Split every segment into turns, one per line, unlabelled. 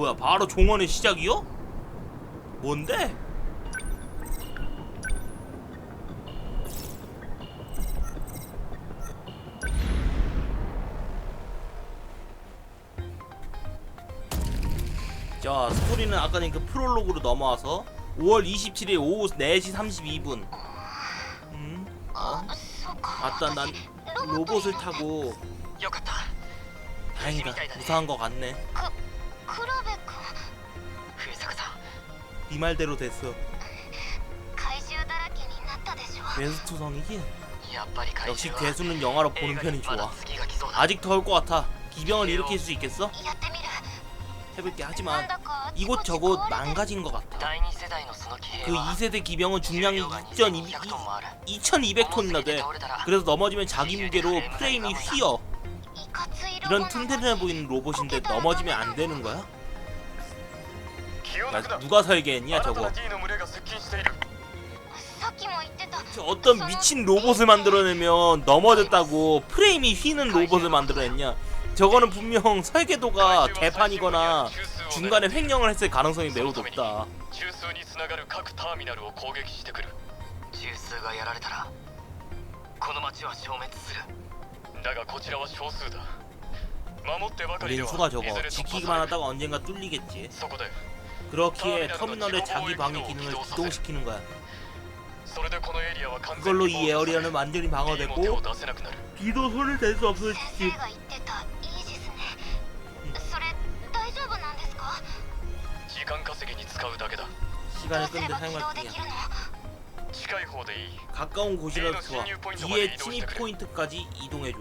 뭐야 바로 종원의 시작이요? 뭔데? 자 스토리는 아까 그 프롤로그로 넘어와서 5월 27일 오후 4시 32분 음? 어? 아따 난 로봇을 타고 다행이다 무사한 것 같네
く、黒
네 말대로 됐어
怪獣だらけになったでしょ
괴수투성이긴
やっぱり怪
역시
獣は
괴수는 영화로
映
보는
画
편이
にまだ
좋아
次が来そうだ
아직 더울 것 같아 기병을 일으킬 수 있겠어?
やってみる
해볼게
なん
하지만
だかあちこち
이곳저곳
壊れてる
망가진 것 같아
第二世代のその騎
그
兵は
2세대 기병은
重
중량이
量が
2,200,
2200トンもある
2200톤이나 돼 그래서 넘어지면 자기 무게로 프레임이 휘어
いかついロボ
이런
なの
튼튼해
に
보이는 로봇인데 넘어지면 안 되는 거야?
나
누가 설계했냐 저거. 어떤 미친 로봇을 만들어내면 넘어졌다고 프레임이 휘는 로봇을 만들어냈냐. 저거는 분명 설계도가 개판이거나 중간에 횡령을 했을 가능성이 매우 높다. 린수가 저거 지키기만 하다가 언젠가 뚫리겠지. 그렇기에 터미널의 자기 방해 기능을 기동시키는 거야. 그걸로 이 에어리어는 완전히 방어됐고 비도 손을 댈 수
없을지.
시간을 끄는데 사용할 뿐이야. 가까운 곳이라도 좋아. 뒤에 침입 포인트까지 이동해줘.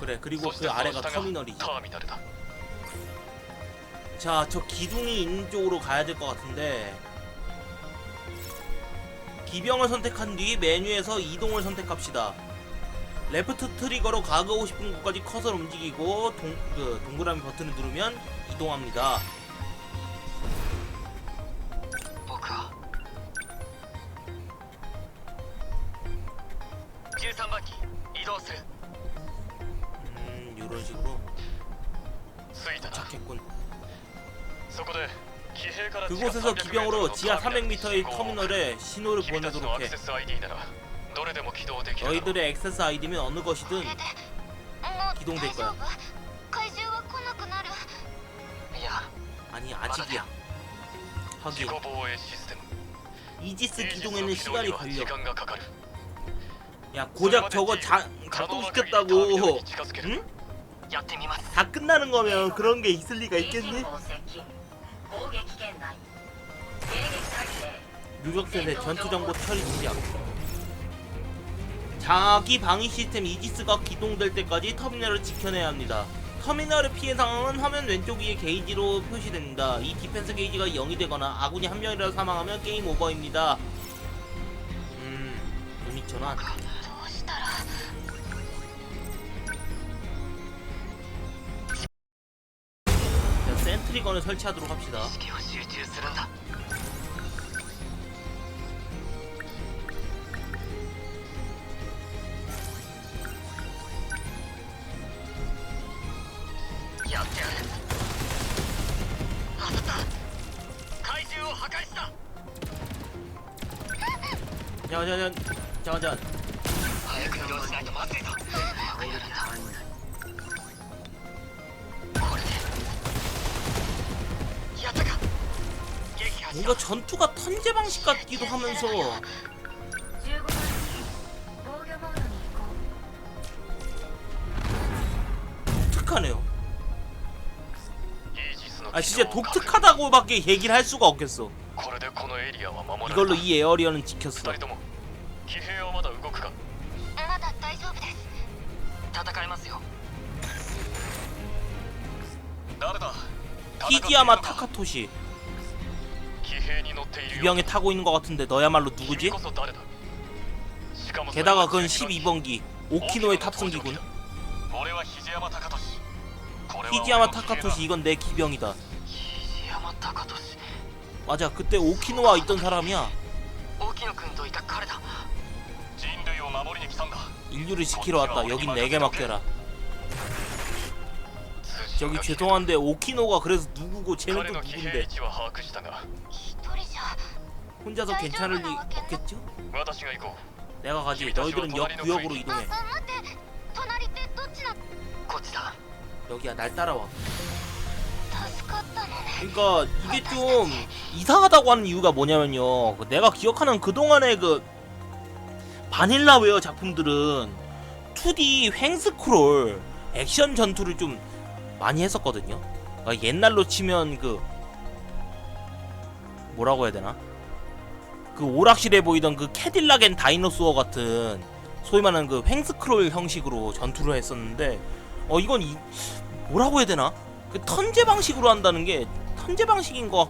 그래 그리고 그 아래가 터미널이지.
터미널이다.
자저 기둥이 있는 쪽으로 가야 될 것 같은데. 기병을 선택한 뒤 메뉴에서 이동을 선택합시다. 레프트 트리거로 가고 싶은 곳까지 커서를 움직이고 동, 그 동그라미 버튼을 누르면 이동합니다. 길삼바퀴
이더스
그곳에서 기병으로 지하 300m의 터미널에 신호를 보내도록 해. 너희들의 액세스 아이디면 어느 것이든 기동될 거야. 아니 아직이야.
확인.
이지스 기동에는 시간이 걸려. 야 고작 저거 자, 작동시켰다고 응? 다 끝나는 거면 그런 게 있을 리가 있겠니? 유적세대 전투정보 처리 지역 자기 방위 시스템 이지스가 기동될 때까지 터미널을 지켜내야 합니다. 터미널의 피해 상황은 화면 왼쪽 위에 게이지로 표시됩니다. 이 디펜스 게이지가 0이 되거나 아군이 한 명이라도 사망하면 게임 오버입니다. 음, 유닛 전환. 트리거는 설치하도록 합시다. 잠깐만 잠깐만. 아, 그 잠깐만 뭔가 전투가 턴제 방식 같기도 하면서. 독특하네요. 아 진짜 독특하다고밖에 얘기를 할 수가 없겠어. 이걸로 이 에어리어는 지켰어. 히디아마 타카토시. 유병에 타고 있는 것 같은데 너야말로 누구지? 게다가 그건 12번기 오키노의 탑승기군. 히지야마 타카토시 이건 내 기병이다. 맞아 그때 오키노와 있던 사람이야. 인류를 지키러 왔다. 여긴 네 내게 맡겨라. 저기 죄송한데 오키노가 그래서 누구고 쟤는 또 누군데? 혼자서 괜찮을 리 없겠죠? 내가 가지. 너희들은 역 구역으로 이동해. 여기야 날 따라와. 그러니까 이게 좀 이상하다고 하는 이유가 뭐냐면요. 내가 기억하는 그동안의 그 바닐라웨어 작품들은 2D 횡스크롤 액션 전투를 좀 많이 했었거든요. 그러니까 옛날로 치면 그 뭐라고 해야 되나? 그 오락실에 보이던 그 캐딜락 앤 다이노소어 같은 소위 말하는 그 횡스크롤 형식으로 전투를 했었는데 어 이건 이, 뭐라고 해야 되나? 그 턴제 방식으로 한다는 게 턴제 방식인 것